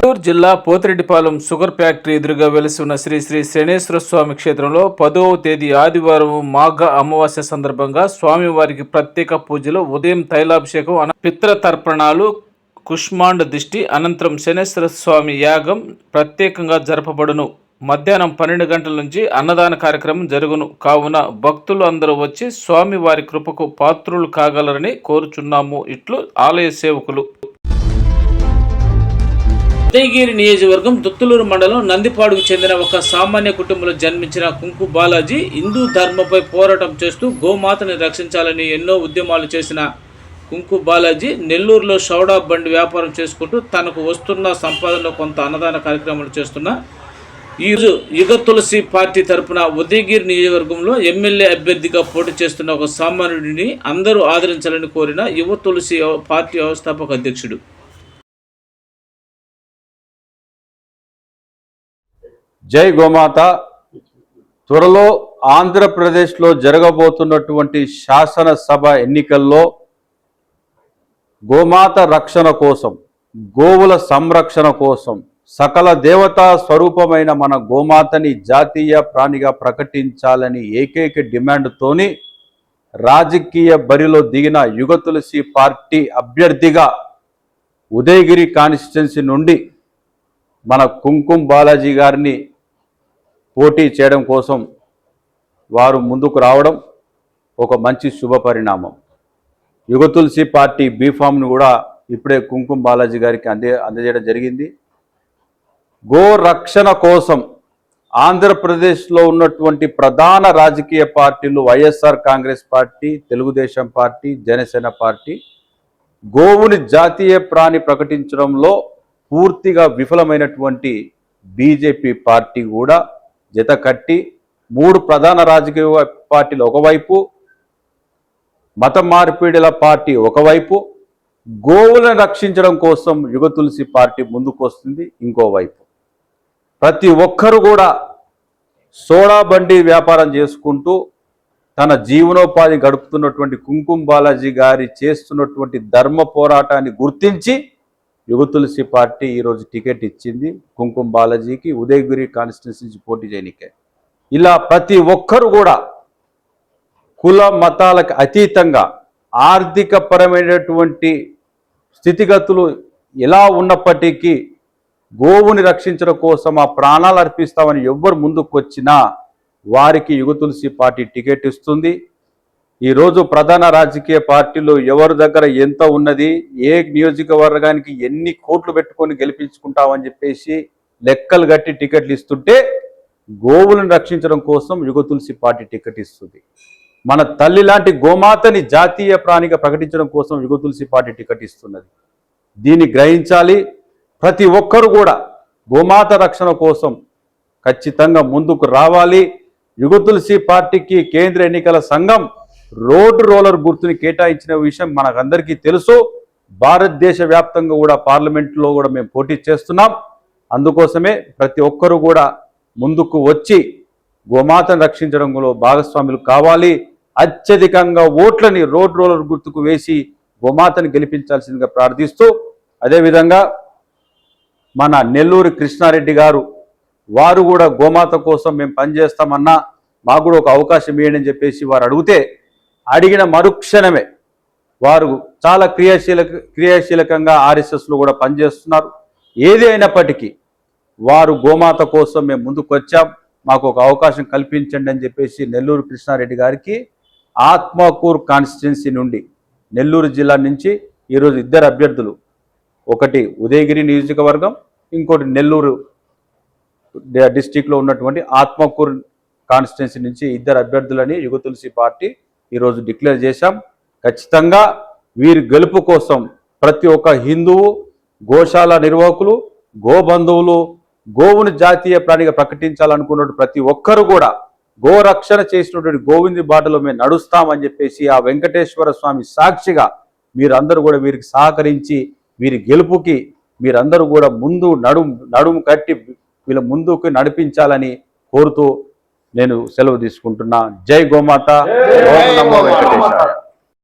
గుంటూరు జిల్లా Pothireddipalem sugar factory ఎదురుగా వెలిసి ఉన్న శ్రీ శ్రీ శనేశ్వర స్వామి క్షేత్రంలో పదవ తేదీ ఆదివారం మాఘ అమావాస్య సందర్భంగా స్వామివారికి ప్రత్యేక పూజలు ఉదయం తైలాభిషేకం అన పిత్ర తర్పణాలు కుష్మాండ దిష్టి అనంతరం శనేశ్వర స్వామి యాగం ప్రత్యేకంగా జరపబడును. మధ్యాహ్నం పన్నెండు గంటల నుంచి అన్నదాన కార్యక్రమం జరుగును. కావున భక్తులు అందరూ వచ్చి స్వామి వారి కృపకు పాత్రులు కాగలరని కోరుచున్నాము. ఇట్లు ఆలయ సేవకులు. ఉదయగిరి నియోజకవర్గం దుత్తులూరు మండలం నందిపాడుకు చెందిన ఒక సామాన్య కుటుంబంలో జన్మించిన కుంకు బాలాజీ హిందూ ధర్మంపై పోరాటం చేస్తూ గోమాతని రక్షించాలని ఎన్నో ఉద్యమాలు చేసిన కుంకు బాలాజీ నెల్లూరులో షౌడా బండి వ్యాపారం చేసుకుంటూ తనకు వస్తున్న సంపాదనలో కొంత అన్నదాన కార్యక్రమాలు చేస్తున్న ఈరోజు యుగ తులసి పార్టీ తరపున ఉదయగిరి నియోజకవర్గంలో ఎమ్మెల్యే అభ్యర్థిగా పోటీ చేస్తున్న ఒక సామాన్యుడిని అందరూ ఆదరించాలని కోరిన యువ తులసి పార్టీ వ్యవస్థాపక అధ్యక్షుడు. జై గోమాత. త్వరలో ఆంధ్రప్రదేశ్లో జరగబోతున్నటువంటి శాసనసభ ఎన్నికల్లో గోమాత రక్షణ కోసం గోవుల సంరక్షణ కోసం సకల దేవతా స్వరూపమైన మన గోమాతని జాతీయ ప్రాణిగా ప్రకటించాలని ఏకైక డిమాండ్తోని రాజకీయ బరిలో దిగిన యుగ తులసి పార్టీ అభ్యర్థిగా ఉదయగిరి కాన్స్టిట్యున్సీ నుండి మన కుంకుమ్ బాలాజీ గారిని పోటీ చేయడం కోసం వారు ముందుకు రావడం ఒక మంచి శుభ పరిణామం. యుగ తులసి పార్టీ బీఫామ్ను కూడా ఇప్పుడే కుంకుమ్ బాలాజీ గారికి అందే అందజేయడం జరిగింది. గో రక్షణ కోసం ఆంధ్రప్రదేశ్లో ఉన్నటువంటి ప్రధాన రాజకీయ పార్టీలు YSR Congress party Telugu Desam party Janasena party గోవుని జాతీయ ప్రాణి ప్రకటించడంలో పూర్తిగా విఫలమైనటువంటి బీజేపీ పార్టీ కూడా జత కట్టి మూడు ప్రధాన రాజకీయ పార్టీలు ఒకవైపు మత మార్పిడిల పార్టీ ఒకవైపు గోవులను రక్షించడం కోసం యుగ తులసి పార్టీ ముందుకు వస్తుంది ఇంకోవైపు. ప్రతి ఒక్కరు కూడా సోడా బండి వ్యాపారం చేసుకుంటూ తన జీవనోపాధి గడుపుతున్నటువంటి కుంకుమ బాలాజీ గారి చేస్తున్నటువంటి ధర్మ పోరాటాన్ని గుర్తించి యువతులసి పార్టీ ఈరోజు టికెట్ ఇచ్చింది. కుంకుమ బాలాజీకి ఉదయగిరి కాన్స్టిట్యున్సీ నుంచి పోటీ చేయనికే. ఇలా ప్రతి ఒక్కరు కూడా కుల మతాలకు అతీతంగా ఆర్థిక పరమైనటువంటి స్థితిగతులు ఎలా ఉన్నప్పటికీ గోవుని రక్షించడం కోసం ఆ ప్రాణాలు అర్పిస్తామని ఎవ్వరు ముందుకొచ్చినా వారికి యుగ తులసి పార్టీ టికెట్ ఇస్తుంది. ఈరోజు ప్రధాన రాజకీయ పార్టీలు ఎవరి దగ్గర ఎంత ఉన్నది ఏ నియోజకవర్గానికి ఎన్ని కోట్లు పెట్టుకొని గెలిపించుకుంటామని చెప్పేసి లెక్కలు కట్టి టికెట్లు ఇస్తుంటే గోవులను రక్షించడం కోసం యుగ తులసి పార్టీ టికెట్ ఇస్తుంది. మన తల్లి లాంటి గోమాతని జాతీయ ప్రాణిగా ప్రకటించడం కోసం యుగ తులసి పార్టీ టికెట్ ఇస్తున్నది. దీన్ని గ్రహించాలి. ప్రతి ఒక్కరు కూడా గోమాత రక్షణ కోసం ఖచ్చితంగా ముందుకు రావాలి. యుగ తులసి పార్టీకి కేంద్ర ఎన్నికల సంఘం రోడ్డు రోలర్ గుర్తుని కేటాయించిన విషయం మనకందరికీ తెలుసు. భారతదేశ వ్యాప్తంగా కూడా పార్లమెంట్లో కూడా మేము పోటీ చేస్తున్నాం. అందుకోసమే ప్రతి ఒక్కరూ కూడా ముందుకు వచ్చి గోమాతను రక్షించడంలో భాగస్వాములు కావాలి. అత్యధికంగా ఓట్లని రోడ్ రోలర్ గుర్తుకు వేసి గోమాతను గెలిపించాల్సిందిగా ప్రార్థిస్తూ అదేవిధంగా మన నెల్లూరు కృష్ణారెడ్డి గారు వారు కూడా గోమాత కోసం మేము పనిచేస్తామన్నా మాకు కూడా ఒక అవకాశం ఇవ్వండి అని చెప్పేసి వారు అడిగితే అడిగిన మరుక్షణమే వారు చాలా క్రియాశీల క్రియాశీలకంగా ఆర్ఎస్ఎస్లో కూడా పనిచేస్తున్నారు. ఏది అయినప్పటికీ వారు గోమాత కోసం మేము ముందుకు వచ్చాం. మాకు ఒక అవకాశం కల్పించండి అని చెప్పేసి నెల్లూరు కృష్ణారెడ్డి గారికి ఆత్మకూరు కాన్స్టిట్యున్సీ నుండి నెల్లూరు జిల్లా నుంచి ఈరోజు ఇద్దరు అభ్యర్థులు ఒకటి ఉదయగిరి నియోజకవర్గం ఇంకోటి నెల్లూరు డిస్టిక్లో ఉన్నటువంటి ఆత్మకూరు కాన్స్టిట్యున్సీ నుంచి ఇద్దరు అభ్యర్థులని యుగ తులసి పార్టీ ఈరోజు డిక్లేర్ చేశాం. ఖచ్చితంగా వీరి గెలుపు కోసం ప్రతి ఒక్క హిందువు గోశాల నిర్వాహకులు గోబంధువులు గోవుని జాతీయ ప్రాణిగా ప్రకటించాలనుకున్న ప్రతి ఒక్కరు కూడా గోరక్షణ చేసినటువంటి గోవింది బాటలో మేము నడుస్తామని చెప్పేసి ఆ వెంకటేశ్వర స్వామి సాక్షిగా మీరందరూ కూడా వీరికి సహకరించి వీరి గెలుపుకి మీరందరూ కూడా ముందు నడుము నడుము కట్టి వీళ్ళ ముందుకు నడిపించాలని కోరుతూ నేను సెలవు తీసుకుంటున్నా. జై గోమాత. ఓం నమో వెంకటేశాయ.